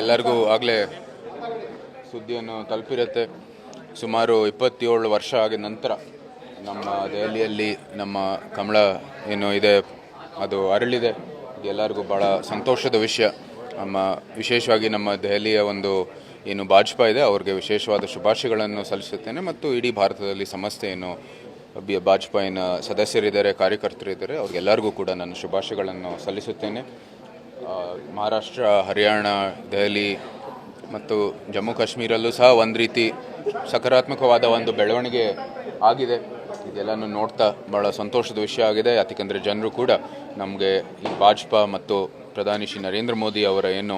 ಎಲ್ಲರಿಗೂ ಆಗಲೇ ಸುದ್ದಿಯನ್ನು ತಲುಪಿರುತ್ತೆ. ಸುಮಾರು ಇಪ್ಪತ್ತೇಳು ವರ್ಷ ಆಗಿದ ನಂತರ ನಮ್ಮ ದೆಹಲಿಯಲ್ಲಿ ನಮ್ಮ ಕಮಲ ಏನು ಇದೆ, ಅದು ಅರಳಿದೆ. ಎಲ್ಲರಿಗೂ ಭಾಳ ಸಂತೋಷದ ವಿಷಯ. ನಮ್ಮ ವಿಶೇಷವಾಗಿ ನಮ್ಮ ದೆಹಲಿಯ ಒಂದು ಏನು ಭಾಜಪಾ ಇದೆ, ಅವ್ರಿಗೆ ವಿಶೇಷವಾದ ಶುಭಾಶಯಗಳನ್ನು ಸಲ್ಲಿಸುತ್ತೇನೆ. ಮತ್ತು ಇಡೀ ಭಾರತದಲ್ಲಿ ಸಮಸ್ತ ಏನು ಬಿ ಭಾಜಪಾಯಿನ ಸದಸ್ಯರಿದ್ದಾರೆ, ಕಾರ್ಯಕರ್ತರಿದ್ದಾರೆ, ಅವ್ರಿಗೆಲ್ಲರಿಗೂ ಕೂಡ ನಾನು ಶುಭಾಶಯಗಳನ್ನು ಸಲ್ಲಿಸುತ್ತೇನೆ. ಮಹಾರಾಷ್ಟ್ರ, ಹರಿಯಾಣ, ದೆಹಲಿ ಮತ್ತು ಜಮ್ಮು ಕಾಶ್ಮೀರಲ್ಲೂ ಸಹ ಒಂದು ರೀತಿ ಸಕಾರಾತ್ಮಕವಾದ ಒಂದು ಬೆಳವಣಿಗೆ ಆಗಿದೆ. ಇದೆಲ್ಲನೂ ನೋಡ್ತಾ ಭಾಳ ಸಂತೋಷದ ವಿಷಯ ಆಗಿದೆ. ಯಾಕೆಂದರೆ ಜನರು ಕೂಡ ನಮಗೆ ಈ ಭಾಜಪಾ ಮತ್ತು ಪ್ರಧಾನಿ ಶ್ರೀ ನರೇಂದ್ರ ಮೋದಿ ಅವರ ಏನು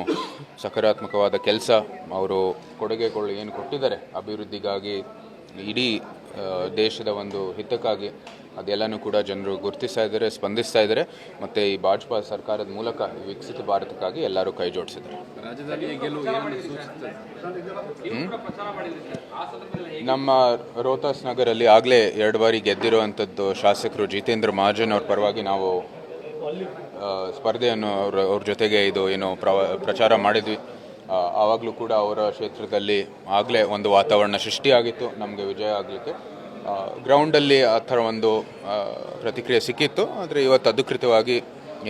ಸಕಾರಾತ್ಮಕವಾದ ಕೆಲಸ ಅವರು ಕೊಡುಗೆಗಳು ಏನು ಕೊಟ್ಟಿದ್ದಾರೆ ಅಭಿವೃದ್ಧಿಗಾಗಿ ಇಡೀ ದೇಶದ ಒಂದು ಹಿತಕ್ಕಾಗಿ ಅದೆಲ್ಲನೂ ಕೂಡ ಜನರು ಗುರುತಿಸ್ತಾ ಇದ್ದಾರೆ ಸ್ಪಂದಿಸ್ತಾ ಇದ್ದಾರೆ. ಮತ್ತು ಈ ಭಾಜಪಾ ಸರ್ಕಾರದ ಮೂಲಕ ವಿಕಸಿತ ಭಾರತಕ್ಕಾಗಿ ಎಲ್ಲರೂ ಕೈ ಜೋಡಿಸಿದ್ದಾರೆ. ನಮ್ಮ ರೋಹ್ತಾಸ್ ನಗರಲ್ಲಿ ಆಗಲೇ ಎರಡು ಬಾರಿ ಗೆದ್ದಿರುವಂಥದ್ದು ಶಾಸಕರು ಜಿತೇಂದ್ರ ಮಹಾಜನ್ ಅವ್ರ ಪರವಾಗಿ ನಾವು ಸ್ಪರ್ಧೆಯನ್ನು ಅವ್ರ ಅವ್ರ ಜೊತೆಗೆ ಇದು ಏನು ಪ್ರವ ಪ್ರಚಾರ ಮಾಡಿದ್ವಿ. ಆವಾಗಲೂ ಕೂಡ ಅವರ ಕ್ಷೇತ್ರದಲ್ಲಿ ಆಗಲೇ ಒಂದು ವಾತಾವರಣ ಸೃಷ್ಟಿಯಾಗಿತ್ತು. ನಮಗೆ ವಿಜಯ ಆಗಲಿಕ್ಕೆ. ಗ್ರೌಂಡಲ್ಲಿ ಆ ಥರ ಒಂದು ಪ್ರತಿಕ್ರಿಯೆ ಸಿಕ್ಕಿತ್ತು. ಆದರೆ ಇವತ್ತು ಅಧಿಕೃತವಾಗಿ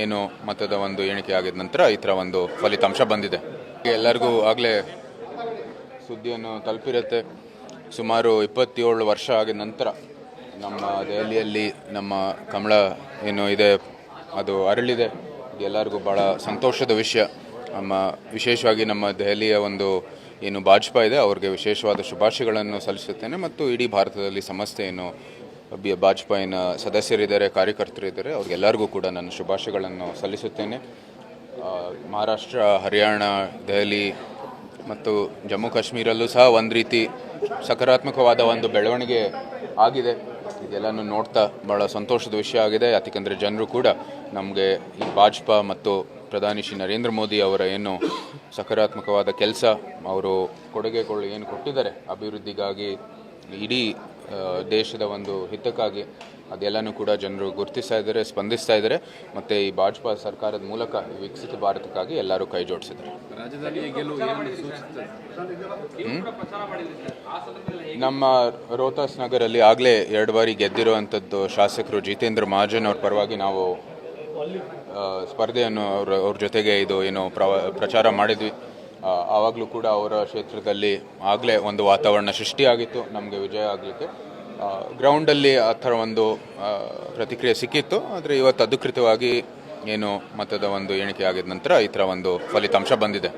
ಏನು ಮತದ ಒಂದು ಎಣಿಕೆ ಆಗಿದ ನಂತರ ಈ ಥರ ಒಂದು ಫಲಿತಾಂಶ ಬಂದಿದೆ. ಎಲ್ಲರಿಗೂ ಆಗಲೇ ಸುದ್ದಿಯನ್ನು ತಲುಪಿರುತ್ತೆ. ಸುಮಾರು ಇಪ್ಪತ್ತೇಳು ವರ್ಷ ಆಗಿದ ನಂತರ ನಮ್ಮ ದೆಹಲಿಯಲ್ಲಿ ನಮ್ಮ ಕಮಲ ಏನು ಇದೆ, ಅದು ಅರಳಿದೆ. ಎಲ್ಲರಿಗೂ ಭಾಳ ಸಂತೋಷದ ವಿಷಯ. ನಮ್ಮ ವಿಶೇಷವಾಗಿ ನಮ್ಮ ದೆಹಲಿಯ ಒಂದು ಏನು ಭಾಜಪಾ ಇದೆ, ಅವ್ರಿಗೆ ವಿಶೇಷವಾದ ಶುಭಾಶಯಗಳನ್ನು ಸಲ್ಲಿಸುತ್ತೇನೆ. ಮತ್ತು ಇಡೀ ಭಾರತದಲ್ಲಿ ಸಮಸ್ತ ಏನು ಭಾಜಪಾಯಿನ ಸದಸ್ಯರಿದ್ದಾರೆ, ಕಾರ್ಯಕರ್ತರಿದ್ದಾರೆ, ಅವ್ರಿಗೆಲ್ಲರಿಗೂ ಕೂಡ ನಾನು ಶುಭಾಶಯಗಳನ್ನು ಸಲ್ಲಿಸುತ್ತೇನೆ. ಮಹಾರಾಷ್ಟ್ರ, ಹರಿಯಾಣ, ದೆಹಲಿ ಮತ್ತು ಜಮ್ಮು ಕಾಶ್ಮೀರಲ್ಲೂ ಸಹ ಒಂದು ರೀತಿ ಸಕಾರಾತ್ಮಕವಾದ ಒಂದು ಬೆಳವಣಿಗೆ ಆಗಿದೆ. ಇದೆಲ್ಲನೂ ನೋಡ್ತಾ ಭಾಳ ಸಂತೋಷದ ವಿಷಯ ಆಗಿದೆ. ಯಾಕೆಂದರೆ ಜನರು ಕೂಡ ನಮಗೆ ಈ ಭಾಜಪಾ ಮತ್ತು ಪ್ರಧಾನಿ ಶ್ರೀ ನರೇಂದ್ರ ಮೋದಿ ಅವರ ಏನು ಸಕಾರಾತ್ಮಕವಾದ ಕೆಲಸ ಅವರು ಕೊಡುಗೆಗಳು ಏನು ಕೊಟ್ಟಿದ್ದಾರೆ ಅಭಿವೃದ್ಧಿಗಾಗಿ ಇಡೀ ದೇಶದ ಒಂದು ಹಿತಕ್ಕಾಗಿ ಅದೆಲ್ಲನೂ ಕೂಡ ಜನರು ಗುರುತಿಸ್ತಾ ಇದ್ದಾರೆ ಸ್ಪಂದಿಸ್ತಾ ಇದ್ದಾರೆ. ಮತ್ತು ಈ ಭಾಜಪಾ ಸರ್ಕಾರದ ಮೂಲಕ ವಿಕಸಿತ ಭಾರತಕ್ಕಾಗಿ ಎಲ್ಲರೂ ಕೈ ಜೋಡಿಸಿದ್ದಾರೆ. ನಮ್ಮ ರೋಹ್ತಾಸ್ ನಗರಲ್ಲಿ ಆಗಲೇ ಎರಡು ಬಾರಿ ಗೆದ್ದಿರುವಂಥದ್ದು ಶಾಸಕರು ಜಿತೇಂದ್ರ ಮಹಾಜನ್ ಅವ್ರ ಪರವಾಗಿ ನಾವು ಸ್ಪರ್ಧೆಯನ್ನು ಅವ್ರ ಅವ್ರ ಜೊತೆಗೆ ಇದು ಏನು ಪ್ರಚಾರ ಮಾಡಿದ್ವಿ. ಆವಾಗಲೂ ಕೂಡ ಅವರ ಕ್ಷೇತ್ರದಲ್ಲಿ ಆಗಲೇ ಒಂದು ವಾತಾವರಣ ಸೃಷ್ಟಿಯಾಗಿತ್ತು. ನಮಗೆ ವಿಜಯ ಆಗಲಿಕ್ಕೆ. ಗ್ರೌಂಡಲ್ಲಿ ಆ ಥರ ಒಂದು ಪ್ರತಿಕ್ರಿಯೆ ಸಿಕ್ಕಿತ್ತು. ಆದರೆ ಇವತ್ತು ಅಧಿಕೃತವಾಗಿ ಏನು ಮತದ ಒಂದು ಎಣಿಕೆ ಆಗಿದ ನಂತರ ಈ ಥರ ಒಂದು ಫಲಿತಾಂಶ ಬಂದಿದೆ.